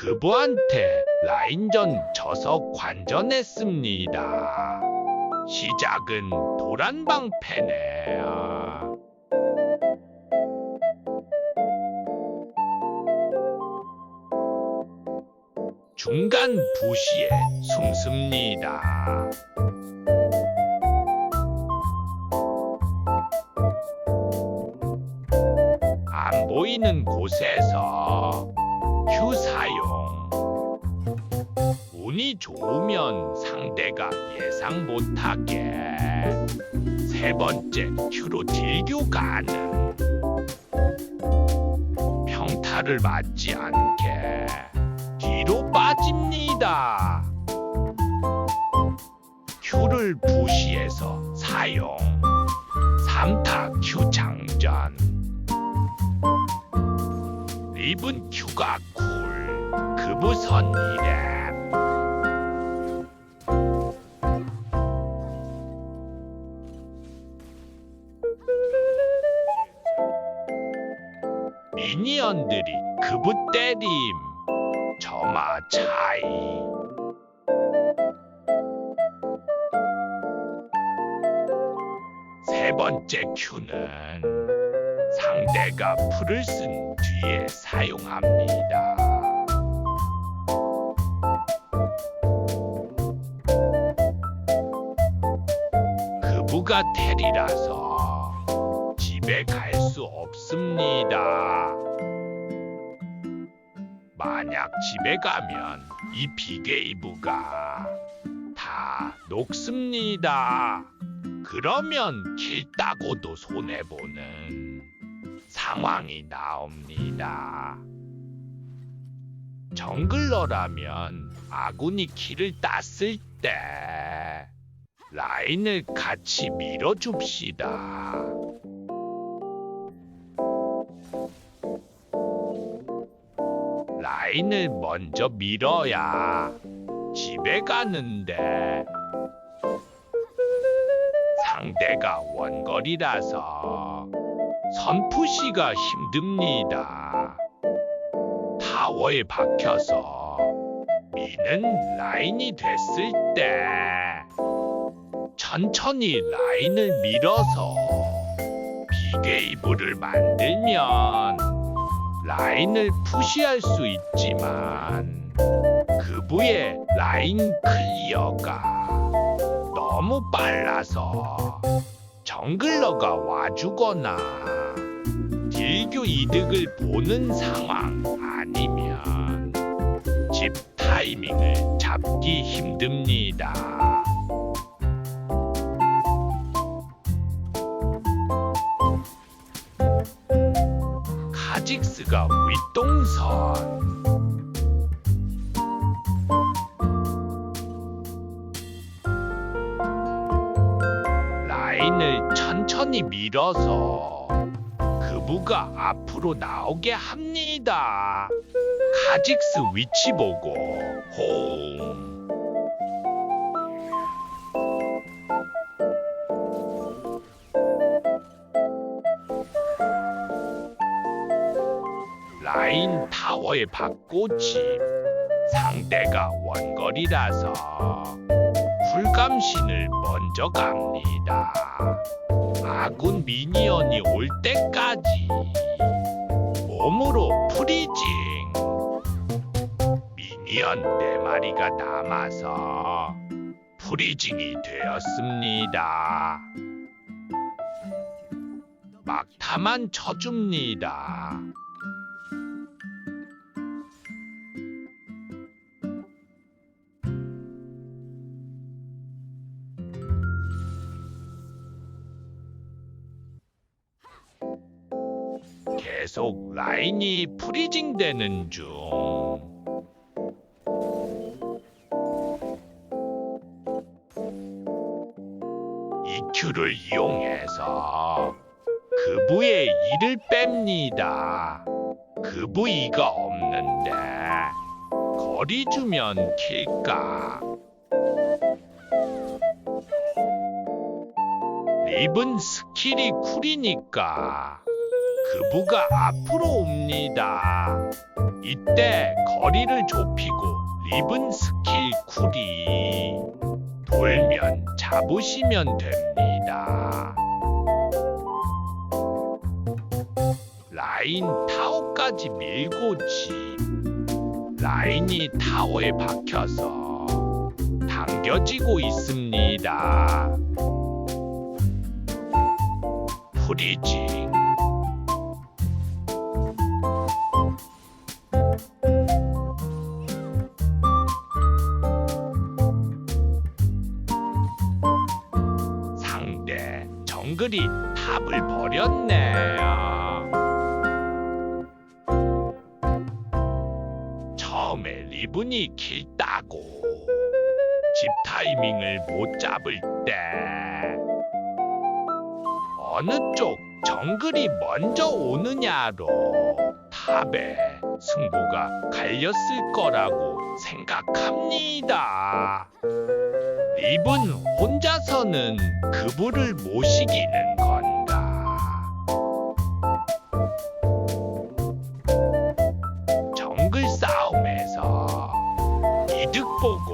그부한테 라인전 져서 관전했습니다. 시작은 도란방패네. 아. 중간 부시에 숨습니다. 안 보이는 곳에서 큐 사용. 운이 좋으면 상대가 예상 못하게 세 번째 큐로 딜교 가능. 평타를 맞지 않게 뒤로 빠집니다. 큐를 부시해서 사용. 3타 큐 장전. 리븐 큐가 쿨. 그부선 이래. 미니언들이 그부 때림. 점화 차이. 세 번째 큐는 상대가 풀을 쓴 뒤에 사용합니다. 그부가 테리라서 집에 갈 수 없습니다. 만약 집에 가면 이 비게이브가 다 녹습니다. 그러면 길 따고도 손해보는 상황이 나옵니다. 정글러라면 아군이 키를 땄을 때 라인을 같이 밀어줍시다. 라인을 먼저 밀어야 집에 가는데 상대가 원거리라서 선푸시가 힘듭니다. 타워에 박혀서 미는 라인이 됐을 때 천천히 라인을 밀어서 비게이브를 만들면 라인을 푸시할 수 있지만 그 부의 라인 클리어가 너무 빨라서 정글러가 와주거나 딜교 이득을 보는 상황 아니면 집 타이밍을 잡기 힘듭니다. 카직스가 윗동선 라인을 천천히 밀어서 그부가 앞으로 나오게 합니다. 카직스 위치 보고 호응. 라인 타워에 박고집 상대가 원거리라서 불감신을 먼저 갑니다. 아군 미니언이 올 때까지 몸으로 프리징 미니언 네 마리가 남아서 프리징이 되었습니다. 막타만 쳐줍니다. 계속 라인이 프리징 되는 중. EQ를 이용해서 그 부의 이를 뺍니다. 그부 이가 없는데 거리 주면 킬까? 립은 스킬이 쿨이니까 그부가 앞으로 옵니다. 이때 거리를 좁히고 리븐 스킬 쿨이 돌면 잡으시면 됩니다. 라인 타워까지 밀고 집. 라인이 타워에 박혀서 당겨지고 있습니다. 프리징. 정글이 탑을 버렸네요. 처음에 리븐이 길다고 집 타이밍을 못 잡을 때 어느 쪽 정글이 먼저 오느냐로 탑에 승부가 갈렸을 거라고 생각합니다. 리븐 혼자서는 못 이기는 건가? 정글 싸움에서 이득 보고